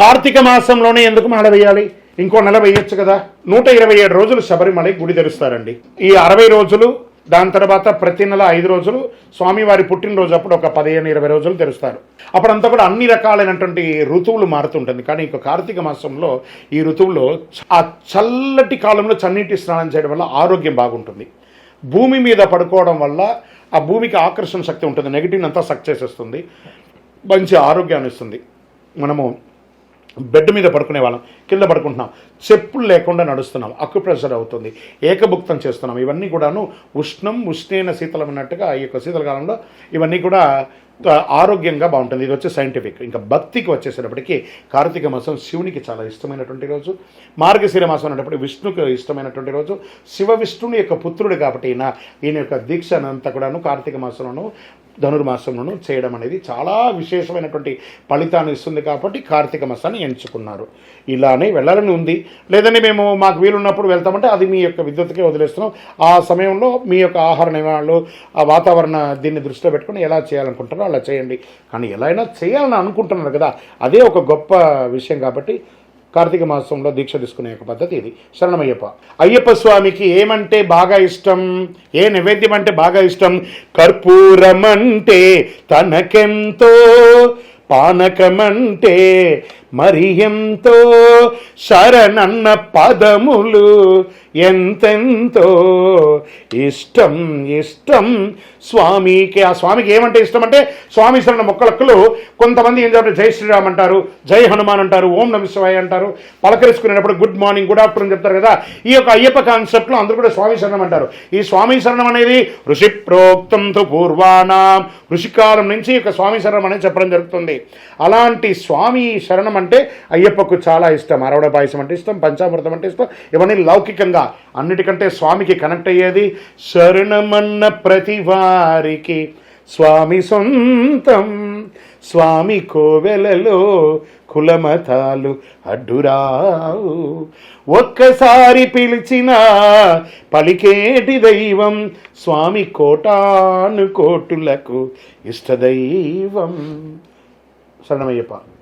కార్తీక మాసంలోనే ఎందుకు మాల వేయాలి? ఇంకో నెల వేయొచ్చు కదా. నూట ఇరవై ఏడు రోజులు శబరిమలై గుడి తెరుస్తారండి. ఈ అరవై రోజులు దాని తర్వాత ప్రతి నెల ఐదు రోజులు స్వామివారి పుట్టినరోజు అప్పుడు ఒక పదిహేను ఇరవై రోజులు తెరుస్తారు. అప్పుడంతా కూడా అన్ని రకాలైనటువంటి ఋతువులు మారుతుంటుంది. కానీ ఇక కార్తీక మాసంలో ఈ ఋతువులో ఆ చల్లటి కాలంలో చన్నీటి స్నానం చేయడం వల్ల ఆరోగ్యం బాగుంటుంది. భూమి మీద పడుకోవడం వల్ల ఆ భూమికి ఆకర్షణ శక్తి ఉంటుంది. నెగిటివ్ అంతా సక్ చేసేస్తుంది. మంచి ఆరోగ్యాన్ని ఇస్తుంది. మనము బెడ్ మీద పడుకునే వాళ్ళం కింద పడుకుంటున్నాం చెప్పులు లేకుండా నడుస్తున్నాం అక్యుప్రెషర్ అవుతుంది ఏకభుక్తం చేస్తున్నాం. ఇవన్నీ కూడాను ఉష్ణం ఉష్ణేన శీతలం అన్నట్టుగా ఈ యొక్క శీతలకాలంలో ఇవన్నీ కూడా ఆరోగ్యంగా బాగుంటుంది. ఇది వచ్చి సైంటిఫిక్ ఇంకా భక్తికి వచ్చేసేటప్పటికి కార్తీక మాసం శివునికి చాలా ఇష్టమైనటువంటి రోజు. మార్గశిర మాసం అనేటప్పుడు విష్ణుకు ఇష్టమైనటువంటి రోజు. శివ విష్ణుని యొక్క పుత్రుడు కాబట్టి ఈయన ఈయన యొక్క దీక్ష అంతా కూడాను కార్తీక మాసంలోను ధనుర్మాసంలోనూ చేయడం అనేది చాలా విశేషమైనటువంటి ఫలితాన్ని ఇస్తుంది కాబట్టి కార్తీక మాసాన్ని ఎంచుకున్నారు. ఇలానే వెళ్ళాలని ఉంది. లేదని మేము మాకు వీలున్నప్పుడు వెళ్తామంటే అది మీ యొక్క విద్యుత్కే వదిలేస్తున్నాం. ఆ సమయంలో మీ యొక్క ఆహార నియమాలు ఆ వాతావరణ దీన్ని దృష్టిలో పెట్టుకుని ఎలా చేయాలనుకుంటారో అలా చేయండి. కానీ ఎలా అయినా చేయాలని అనుకుంటున్నారు కదా. అదే ఒక గొప్ప విషయం కాబట్టి కార్తీక మాసంలో దీక్ష తీసుకునే ఒక పద్ధతి ఇది. శరణమయ్యప్ప. అయ్యప్ప స్వామికి ఏమంటే బాగా ఇష్టం? ఏ నైవేద్యం అంటే బాగా ఇష్టం? కర్పూరం అంటే తనకెంతో పానకమంటే మరి ఎంతో శరణన్న పదములు ఎంతెంతో ఇష్టం ఇష్టం. స్వామికి ఆ స్వామికి ఏమంటే ఇష్టం అంటే స్వామి శరణ మొక్కలక్కలు కొంతమంది ఏం చెప్తారు జై శ్రీరామ్ అంటారు జై హనుమాన్ అంటారు ఓం నమశివాయ అంటారు. పలకరించుకునేటప్పుడు గుడ్ మార్నింగ్ గుడ్ ఆఫ్టర్నూన్ చెప్తారు కదా. ఈ యొక్క అయ్యప్ప కాన్సెప్ట్లో అందరూ కూడా స్వామి శరణం అంటారు. ఈ స్వామి శరణం అనేది ఋషి ప్రోక్తంతో పూర్వాణం ఋషికాలం నుంచి ఈ యొక్క స్వామి శరణం అనేది చెప్పడం జరుగుతుంది. అలాంటి స్వామి శరణం అంటే అయ్యప్పకు చాలా ఇష్టం. అరవడ పాయసం అంటే ఇష్టం పంచామృతం అంటే ఇష్టం ఇవన్నీ లౌకికంగా అన్నిటికంటే స్వామికి కనెక్ట్ అయ్యేది శరణమన్న ప్రతి వారికి. స్వామి సొంతం స్వామి కోవెలలో కులమతాలు అడ్డురావు. ఒక్కసారి పిలిచిన పలికేటి దైవం స్వామి కోటాను కోటులకు ఇష్టదైవం. శరణమయ్యప్ప.